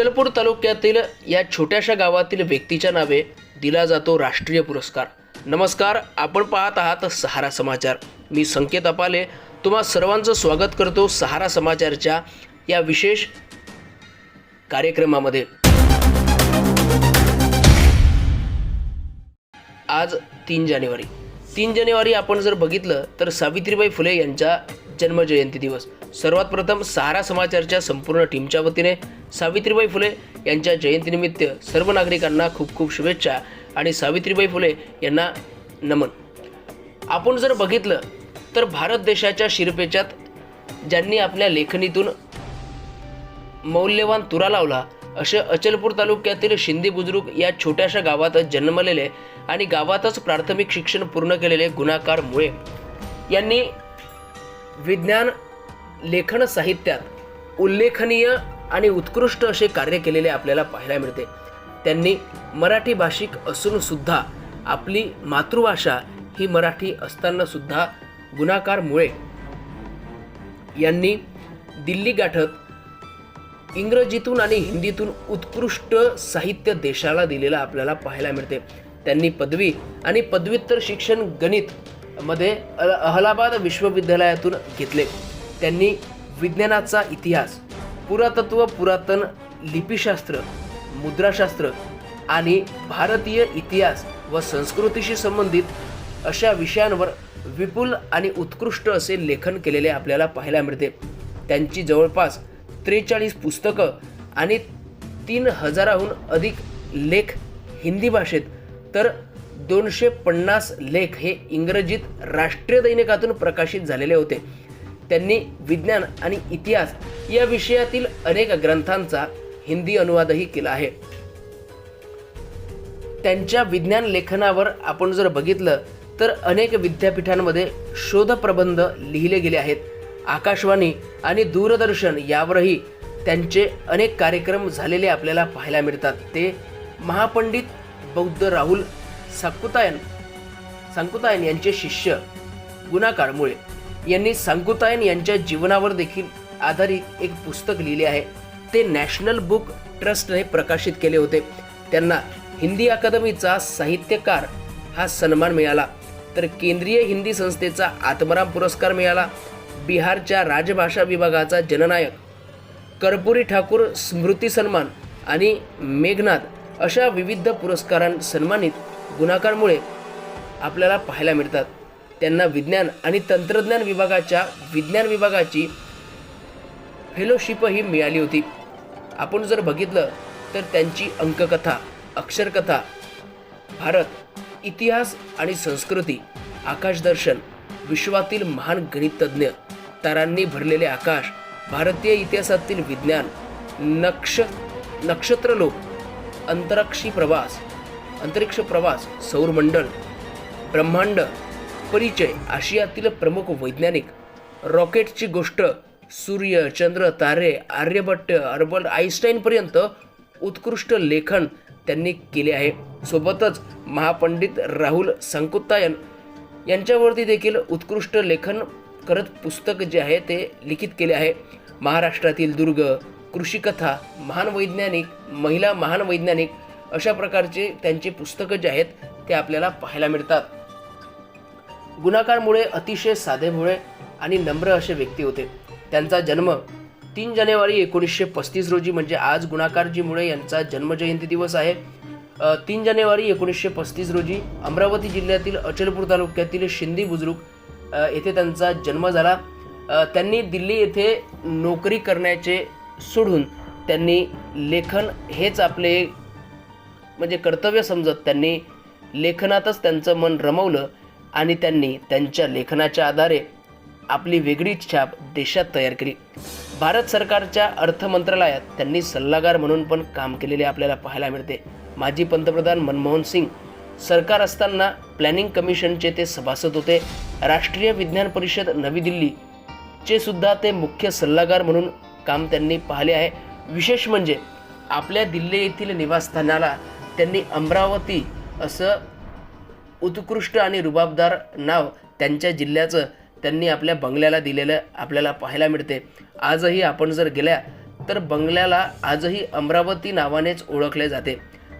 अचलपूर तालुक्यातील या छोट्याशा गावातील व्यक्तीच्या नावे दिला जातो राष्ट्रीय पुरस्कार. नमस्कार आपण पाहत आहात सहारा समाचार. मी संकेत अपाले. तुम्हा सर्वांचं स्वागत करतो सहारा समाचारच्या या विशेष कार्यक्रमामध्ये. आज तीन जानेवारी. तीन जानेवारी आपण जर बघितलं तर सावित्रीबाई फुले यांचा जन्मजयंती दिवस. सर्वात प्रथम सहारा समाचारच्या संपूर्ण टीमच्या वतीने सावित्रीबाई फुले यांच्या जयंतीनिमित्त सर्व नागरिकांना खूप खूप शुभेच्छा आणि सावित्रीबाई फुले यांना नमन. आपण जर बघितलं तर भारत देशाच्या शिरपेच्यात ज्यांनी आपल्या लेखणीतून मौल्यवान तुरा लावला असे अचलपूर तालुक्यातील शिंदे बुजुर्ग या छोट्याशा गावातच जन्मलेले आणि गावातच प्राथमिक शिक्षण पूर्ण केलेले गुणाकार मुळे यांनी विज्ञान लेखन साहित्यात उल्लेखनीय आणि उत्कृष्ट असे कार्य केलेले आपल्याला पाहायला मिळते. त्यांनी मराठी भाषिक असूनसुद्धा आपली मातृभाषा ही मराठी असतानासुद्धा गुणाकारमुळे. यांनी दिल्ली गाठत इंग्रजीतून आणि हिंदीतून उत्कृष्ट साहित्य देशाला दिलेलं आपल्याला पाहायला मिळते. त्यांनी पदवी आणि पदव्युत्तर शिक्षण गणित मध्ये अल- अहलाबाद विश्वविद्यालयातून घेतले. त्यांनी विज्ञानाचा इतिहास पुरातत्व पुरातन लिपिशास्त्र मुद्राशास्त्र आणि भारतीय इतिहास व संस्कृतीशी संबंधित अशा विषयांवर विपुल आणि उत्कृष्ट असे लेखन केलेले आपल्याला पाहायला मिळते. त्यांची जवळपास त्रेचाळीस पुस्तकं आणि तीन हजाराहून अधिक लेख हिंदी भाषेत तर दोनशे पन्नास लेख हे इंग्रजीत राष्ट्रीय दैनिकातून प्रकाशित झालेले होते. त्यांनी विज्ञान आणि इतिहास या विषयातील अनेक ग्रंथांचा हिंदी अनुवादही केला आहे. त्यांच्या विज्ञान लेखनावर आपण जर बघितलं तर अनेक विद्यापीठांमध्ये शोधप्रबंध लिहिले गेले आहेत. आकाशवाणी आणि दूरदर्शन यावरही त्यांचे अनेक कार्यक्रम झालेले आपल्याला पाहायला मिळतात. ते महापंडित बौद्ध राहुल साकुतायन सांकुतायन यांचे शिष्य गुणाकार मुळे. यांनी सांकुतायन यांच्या जीवनावर देखील आधारित एक पुस्तक लिहिले आहे. ते नॅशनल बुक ट्रस्टने प्रकाशित केले होते. त्यांना हिंदी अकादमीचा साहित्यकार हा सन्मान मिळाला. तर केंद्रीय हिंदी संस्थेचा आत्मराम पुरस्कार मिळाला. बिहारच्या राजभाषा विभागाचा जननायक कर्पुरी ठाकूर स्मृती सन्मान आणि मेघनाथ अशा विविध पुरस्कारां सन्मानित गुणाकारमुळे आपल्याला पाहायला मिळतात. त्यांना विज्ञान आणि तंत्रज्ञान विभागाच्या विज्ञान विभागाची फेलोशिपही मिळाली होती. आपण जर बघितलं तर त्यांची अंककथा अक्षरकथा भारत इतिहास आणि संस्कृती आकाशदर्शन विश्वातील महान गणितज्ञ तारांनी भरलेले आकाश भारतीय इतिहासातील विज्ञान नक्ष नक्षत्रलोक अंतरिक्षी प्रवास अंतरिक्ष प्रवास सौरमंडळ ब्रह्मांड परिचय आशियातील प्रमुख वैज्ञानिक. रॉकेटची गोष्ट सूर्य चंद्र तारे आर्यभट्ट अर्बल आईन्स्टाईनपर्यंत उत्कृष्ट लेखन त्यांनी केले आहे. सोबतच महापंडित राहुल संकुत्तायन यांच्यावरती देखील उत्कृष्ट लेखन करत पुस्तक जे आहे ते लिखित केले आहे. महाराष्ट्रातील दुर्ग कृषिकथा महान वैज्ञानिक महिला महान वैज्ञानिक अशा प्रकारचे त्यांचे पुस्तकं जे आहेत ते आपल्याला पाहायला मिळतात. गुणाकारमुळे अतिशय साधेमुळे आणि नम्र असे व्यक्ती होते. त्यांचा जन्म तीन जानेवारी एकोणीसशे पस्तीस रोजी म्हणजे आज गुणाकारजी मुळे यांचा जन्मजयंती दिवस आहे. तीन जानेवारी एकोणीसशे पस्तीस रोजी अमरावती जिल्ह्यातील अचलपूर तालुक्यातील शिंदी बुजुर्ग येथे त्यांचा जन्म झाला. त्यांनी दिल्ली येथे नोकरी करण्याचे सोडून त्यांनी लेखन हेच आपले म्हणजे कर्तव्य समजत त्यांनी लेखनातच त्यांचं मन रमवलं आणि त्यांनी त्यांच्या लेखनाच्या आधारे आपली वेगळीच छाप देशात तयार केली. भारत सरकारच्या अर्थ मंत्रालयात त्यांनी सल्लागार म्हणून पण काम केलेले आपल्याला पाहायला मिळते. माजी पंतप्रधान मनमोहन सिंग सरकार असताना प्लॅनिंग कमिशनचे ते सभासद होते. राष्ट्रीय विज्ञान परिषद नवी दिल्लीचे सुद्धा ते मुख्य सल्लागार म्हणून काम त्यांनी पाहिले आहे. विशेष म्हणजे आपल्या दिल्ली येथील निवासस्थानाला त्यांनी अमरावती असं उत्कृष्ट आणि रुबाबदार नाव त्यांच्या जिल्ह्याचं त्यांनी आपल्या बंगल्याला दिलेलं आपल्याला पाहायला मिळते. आजही आपण जर गेल्या तर बंगल्याला आजही अमरावती नावानेच ओळखले जाते.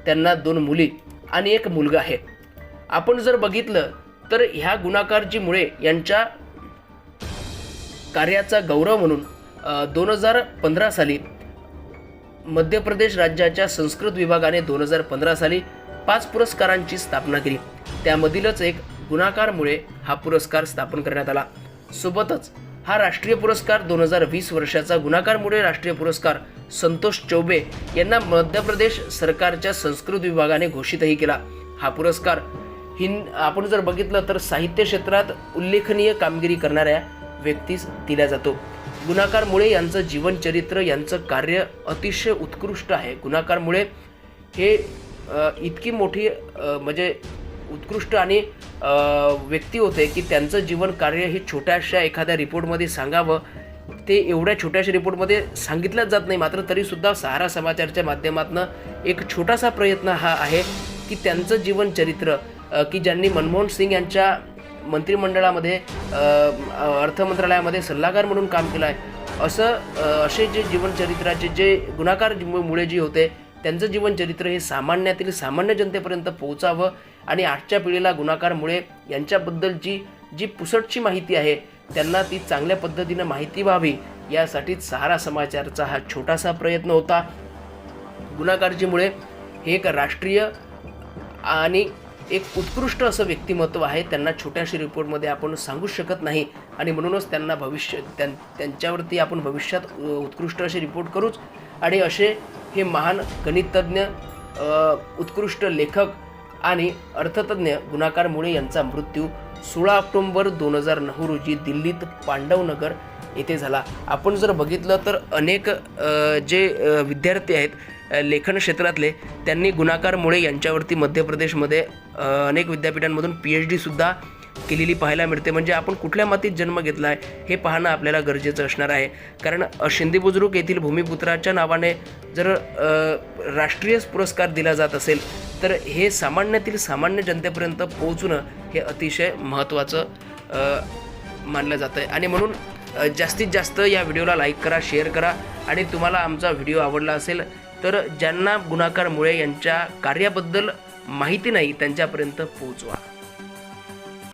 त्यांना दोन मुली आणि एक मुलगा आहे. आपण जर बघितलं तर ह्या गुणाकारजी मुळे यांच्या कार्याचा गौरव म्हणून दोन हजार पंधरा साली मध्य प्रदेश राज्याच्या संस्कृत विभागाने दोन हजार पंधरा साली पाच पुरस्कारांची स्थापना केली. त्यामधीलच एक गुणाकारमुळे हा पुरस्कार स्थापन करण्यात आला. सोबतच हा राष्ट्रीय पुरस्कार दोन हजार वीस वर्षाचा गुणाकारमुळे राष्ट्रीय पुरस्कार संतोष चौबे यांना मध्य प्रदेश सरकारच्या संस्कृत विभागाने घोषितही केला. हा पुरस्कार हिन आपण जर बघितलं तर साहित्य क्षेत्रात उल्लेखनीय कामगिरी करणाऱ्या व्यक्तीस दिला जातो. गुणाकारमुळे यांचं जीवनचरित्र यांचं कार्य अतिशय उत्कृष्ट आहे. गुणाकारमुळे हे इतकी मोठी म्हणजे उत्कृष्ट आणि व्यक्ती होते की त्यांचं जीवन कार्य हे छोट्याशा एखाद्या रिपोर्टमध्ये सांगावं. ते एवढ्या छोट्याशा रिपोर्टमध्ये सांगितलंच जात नाही. मात्र तरीसुद्धा सहारा समाचारच्या माध्यमातून एक छोटासा प्रयत्न हा आहे की त्यांचं जीवनचरित्र की ज्यांनी मनमोहन सिंग यांच्या मंत्रिमंडळामध्ये अर्थ मंत्रालयामध्ये सल्लागार म्हणून काम केलं आहे असं असे जे जीवनचरित्राचे जे गुणाकार मुळे जी होते त्यांचं जीवनचरित्र हे सामान्यातील सामान्य जनतेपर्यंत पोहोचावं आणि आजच्या पिढीला गुणाकारमुळे यांच्याबद्दलची जी पुसटची माहिती आहे त्यांना ती चांगल्या पद्धतीनं माहिती व्हावी यासाठीच सहारा समाचारचा हा छोटासा प्रयत्न होता. गुणाकारजीमुळे हे एक राष्ट्रीय आणि एक उत्कृष्ट असं व्यक्तिमत्व आहे त्यांना छोट्याशा रिपोर्टमध्ये आपण सांगू शकत नाही आणि म्हणूनच त्यांना भविष्य त्यां त्यांच्यावरती आपण भविष्यात उत्कृष्ट असे रिपोर्ट करूच. आणि असे हे महान गणितज्ञ उत्कृष्ट लेखक आणि अर्थतज्ञ गुणाकार मुळे यांचा मृत्यू सोळा ऑक्टोंबर दोन हजार नऊ रोजी दिल्लीत पांडवनगर येथे झाला. आपण जर बघितलं तर अनेक जे विद्यार्थी आहेत लेखन क्षेत्रातले त्यांनी गुणाकारमुळे यांच्यावरती मध्य प्रदेशमध्ये अनेक विद्यापीठांमधून पी एच डीसुद्धा केलेली पाहायला मिळते. म्हणजे आपण कुठल्या मातीत जन्म घेतला आहे हे पाहणं आपल्याला गरजेचं असणार आहे. कारण शिंदे बुजुर्ग येथील भूमिपुत्राच्या नावाने जर राष्ट्रीय पुरस्कार दिला जात असेल तर हे सामान्यातील सामान्य जनतेपर्यंत पोहोचणं हे अतिशय महत्त्वाचं मानलं जातं आहे आणि म्हणून जास्तीत जास्त या व्हिडिओला लाईक करा शेअर करा आणि तुम्हाला आमचा व्हिडिओ आवडला असेल तर ज्यांना गुणाकारमुळे यांच्या कार्याबद्दल माहिती नाही त्यांच्यापर्यंत पोहोचवा.